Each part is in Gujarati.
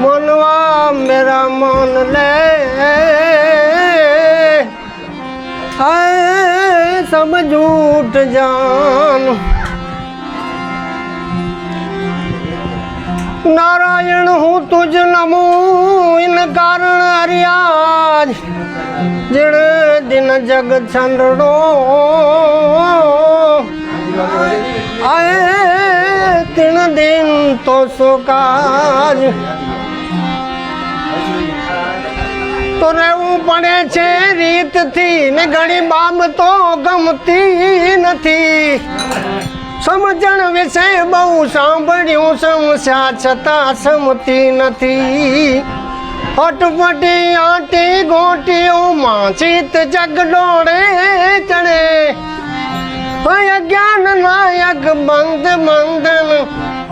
ਮਨਵਾ ਮੇਰਾ ਮਨ ਲੈ ਹਾਏ ਸਮਝ ਉਠ ਜਾਨ नारायण हूँ तुझ नमो इन कारण अरियाज जिण दिन जग छंडो आए तिन दिन तो सुकाज તો રહેવું પડે છે રીતથી ને ઘણી બાબતો ગમતી નથી. સમજણ વિશે બહુ સાંભળ્યું, સમસ્યા છતાં સમતી નથી. અટપટી આટી ગોટીઓમાં ચિત જગડોળે ચડે. અજ્ઞાન નાયક બંધ બંધન,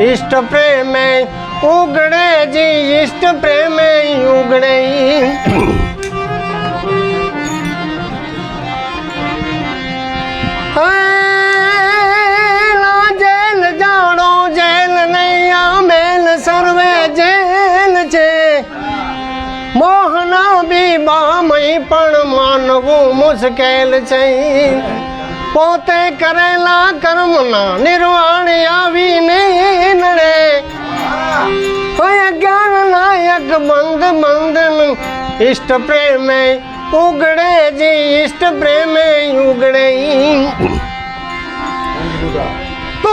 ઈષ્ટ પ્રેમે ઉગડે જી ઈષ્ટ પ્રેમે ઉગડે. પણ માનવું મુશ્કેલ છે. પોતે કરેલા કર્મના નિર્વાણ ઈષ્ટ પ્રેમે ઉગડે જે ઈષ્ટ પ્રેમે ઉગડે.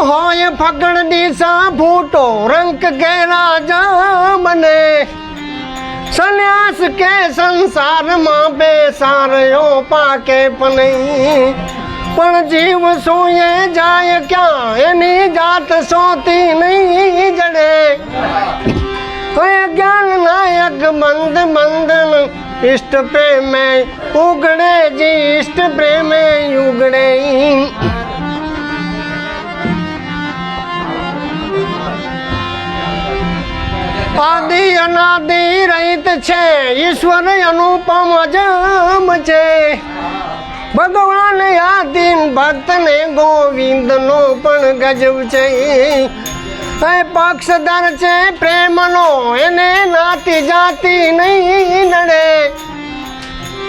હોય ફગણ દિશા ફૂટો રંગ કે રાજા બને. સંન્યાસ કે સંસારમાં બેસાર્યો પાકે પણ પણ જીવ સોયે જાય ક્યાં? એની જાત સોતી નહીં જડે. ઈષ્ટ પ્રેમે ઉગડે જી ઈષ્ટ પ્રેમે ઉગડે આદિ અનાદિ રહિત છે ઈશ્વર અનુપમ અજમ છે ભગવાન યાદીન ભક્તને ગોવિંદનો પણ ગજબ છે એ પક્ષધર છે પ્રેમનો એને નાતી જાતિ નહીં નડે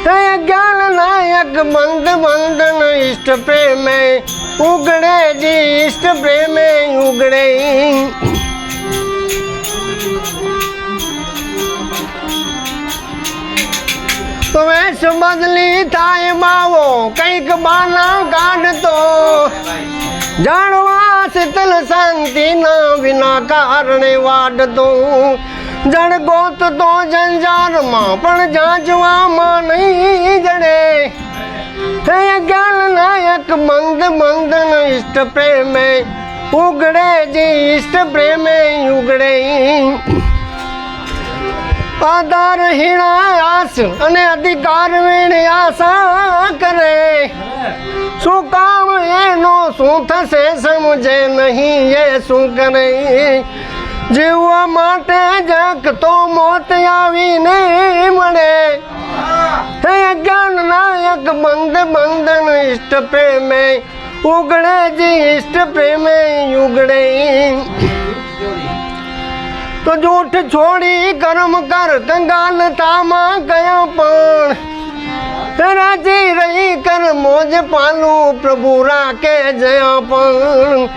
હે જ્ઞાન નાયક બંધ બંધન ઈષ્ટ પ્રેમે, ઉગડે જી ઈષ્ટ પ્રેમે, ઉગડે વેશ બદલી થાય માવો કંઈક બાના કાઢતો જાણવા શીતલ શાંતિના વિના કારણે વાડતો જડ ગોતતો જંજારમાં પણ જાંચવામાં નહીં જડે હે જ્ઞાન નાયક મંદ મંદ ઇષ્ટ પ્રેમે, ઉગડે જે ઇષ્ટ પ્રેમે ઉગડે. આધાર આસ અને અધિકાર વેણ આશા કરે. શું કામ એનો, શું થશે સમજે નહીં એ શું કરે. જીવવા માટે જગતો મોત આવીને મળે. હે જ્ઞાન નાયક, બંધ બંધન ઈષ્ટ પ્રેમે ઉગડે જી ઈષ્ટ પ્રેમે ઉગડે તો જૂઠ છોડી કર્મ કર કંગાલતામાં ગયો પણ. રાજી રહી કર, મોજ પાલું પ્રભુ રાખે જયા પણ.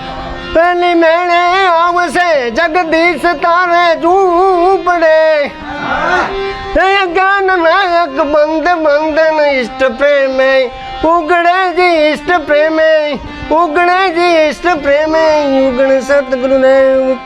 પેલી મેળે આવશે, જગદીશ તારે ઝૂપડે. પડે જ્ઞાન નાયક બંધ બંધન ઇષ્ટ પ્રેમે. ઉગડે જી ઇષ્ટ પ્રેમે ઉગણે જી ઇષ્ટ પ્રેમે. ઉગણ સતગુરુદેવ